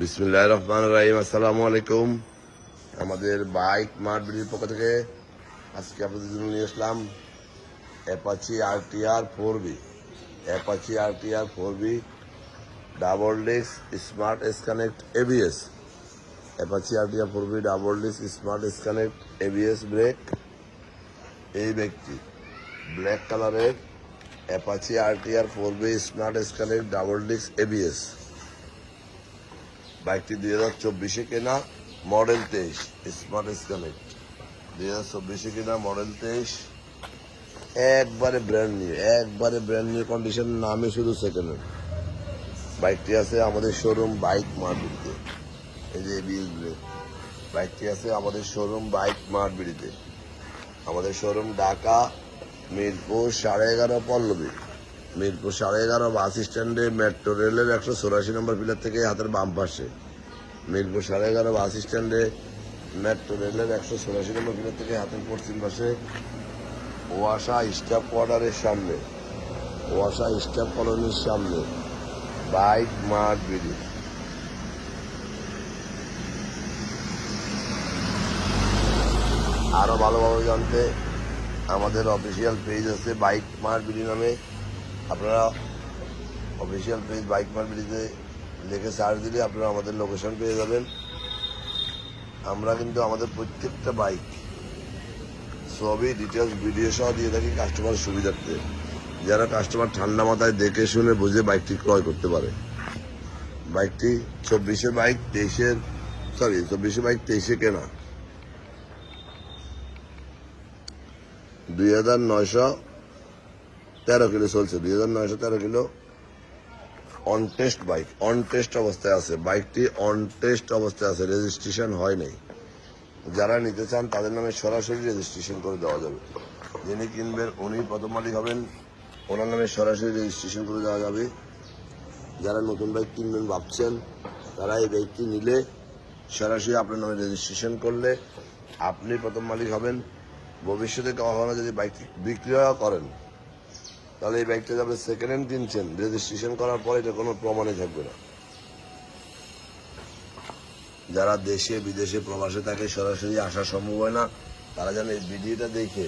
বিসমিল্লাহ রহমান রাহিম। আসসালামু আলাইকুম আমাদের বাইক মার্ট বিডির পক্ষ থেকে আজকে আপনাদের জন্য নিয়ে আসলাম Apache R T R four V. Apache R T R four V double disc smart S connect ABS. Apache R T R four V double disc smart S connect ABS brake. এই ব্যক্তি black কালারের Apache R T R four V smart S connect double disc ABS. বাইকটি দুই হাজার চব্বিশে কেনা model তেইশ smart connect দুই হাজার চব্বিশে কেনা মডেল তেইশ, একবারে ব্র্যান্ড নিউ একবারে ব্র্যান্ড নিউ কন্ডিশন নামে শুধু সেকেন্ড হ্যান্ড বাইকটি আছে আমাদের শোরুম বাইক মার্বিড়িতে এই যে এবিএস বাইকটি আছে আমাদের শোরুম বাইক মার্বিড়িতে আমাদের শোরুম ঢাকা, মিরপুর, সাড়ে এগারো পল্লবী। মিরপুর সাড়ে এগারো বাস স্ট্যান্ডে মেট্রো রেলের একশো চৌরাশি নম্বর পিলার থেকে হাতের বাম পাশে। মিরপুর সাড়ে এগারো বাস স্ট্যান্ডে মেট্রো রেলের একশো চৌরাশি নম্বর পিলার থেকে হাতের পশ্চিম পাশে ওয়াসা স্টাফ কোয়ার্টারের সামনে। ওয়াসা স্টাফ কলোনির সামনে। বাইক মাঠ বিড়ি আরও ভালোভাবে জানতে আমাদের অফিসিয়াল পেজ আছে বাইক মার বিডি নামে। আপনারা অফিসিয়াল পেজ বাইক মার বিডিতে লিখে সার্চ দিলে আপনারা আমাদের লোকেশন পেয়ে যাবেন। আমরা কিন্তু আমাদের প্রত্যেকটা বাইক সবই ডিটেলস ভিডিও সহ দিয়ে থাকি কাস্টমার সুবিধার্থে। যারা কাস্টমার ঠান্ডা মাথায় দেখে শুনে বুঝে বাইকটি ক্রয় করতে পারে। বাইকটি চব্বিশে বাইক তেইশের সরি চব্বিশে বাইক তেইশে কেনা। দুই হাজার নয়শো তেরো কিলো চলছে, দুই হাজার নয়শো তেরো kilo on test bike on test অবস্থায় আছে। বাইকটি অন টেস্ট অবস্থায় আছে রেজিস্ট্রেশন হয় নাই। যারা নিতে চান, তাদের নামে সরাসরি রেজিস্ট্রেশন করে দেওয়া যাবে। যিনি কিনবেন, উনি প্রথম মালিক হবেন, ওনার নামে সরাসরি রেজিস্ট্রেশন করে দেওয়া যাবে। যারা নতুন বাইক কিনবেন ভাবছেন, তারা এই বাইকটি নিলে সরাসরি আপনার নামে রেজিস্ট্রেশন করলে আপনি প্রথম মালিক হবেন। ভবিষ্যতে কখনো যদি বাইক বিক্রয় করেন তাহলে এই বাইকটা যাবে সেকেন্ড হ্যান্ড কিনছেন রেজিস্ট্রেশন করার পরে এটা কোনো প্রমাণে থাকবে না। যারা দেশে, বিদেশে প্রবাসে থাকে, সরাসরি আসা সম্ভব হয় না। তারা যেন এই ভিডিওটা দেখে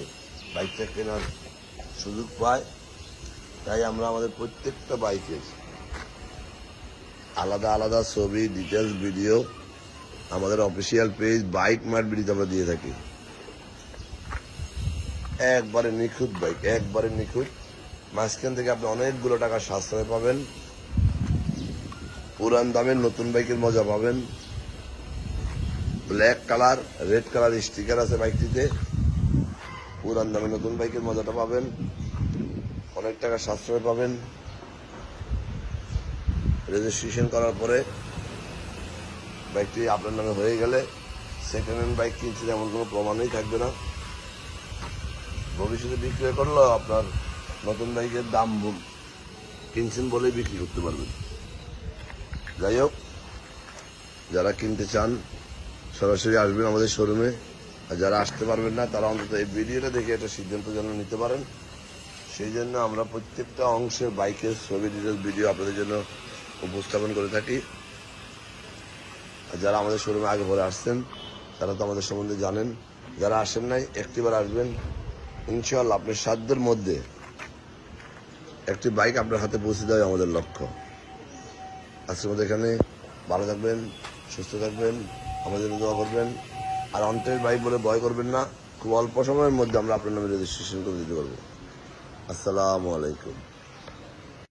বাইকটা কেনার সুযোগ পায়। তাই আমরা আমাদের প্রত্যেকটা বাইকের আলাদা আলাদা ছবি ডিটেলস ভিডিও আমাদের অফিসিয়াল পেজ বাইক মার্ট ভিডিওতে আমরা দিয়ে থাকি। একবারে নিখুঁত বাইক একবারে নিখুঁত। মাঝখান থেকে আপনি অনেকগুলো টাকা সাশ্রয় পাবেন। পুরান দামের নতুন বাইকের মজা পাবেন। Black colour red colour sticker আছে বাইকটিতে। পুরান দামে নতুন বাইকের মজাটা পাবেন। অনেক টাকা সাশ্রয় পাবেন। রেজিস্ট্রেশন করার পরে বাইকটি আপনার নামে হয়ে গেলে সেকেন্ড হ্যান্ড বাইক কিনছেন এমন কোনো প্রমাণই থাকবে না। ভবিষ্যতে বিক্রয় করলেও আপনার নতুন বাইকের দাম কিনছেন বলেই বিক্রি করতে পারবেন। যাই হোক, যারা কিনতে চান, সরাসরি আসবেন আমাদের শোরুমে আর যারা আসতে পারবেন না, তারা অন্তত এই ভিডিওটা দেখে একটা সিদ্ধান্ত যেন নিতে পারেন। সেই জন্য আমরা প্রত্যেকটা অংশে বাইকের ছবি ডিটেলস ভিডিও আপনাদের জন্য উপস্থাপন করে থাকি। আর যারা আমাদের শোরুমে আগে ভরে আসছেন, তারা তো আমাদের সম্বন্ধে জানেন। যারা আসেন নাই, একটিবার আসবেন। ইনশাল্লাহ আপনার সাধ্যের মধ্যে একটি বাইক আপনার হাতে পৌঁছে দেওয়া আমাদের লক্ষ্য। আজকের মধ্যে এখানে ভালো থাকবেন, সুস্থ থাকবেন, আমাদের দোয়া করবেন। আর অন্টের বাইক বলে ভয় করবেন না, খুব অল্প সময়ের মধ্যে আমরা আপনার নামে রেজিস্ট্রেশন করে দিতে পারব। আসসালামু আলাইকুম।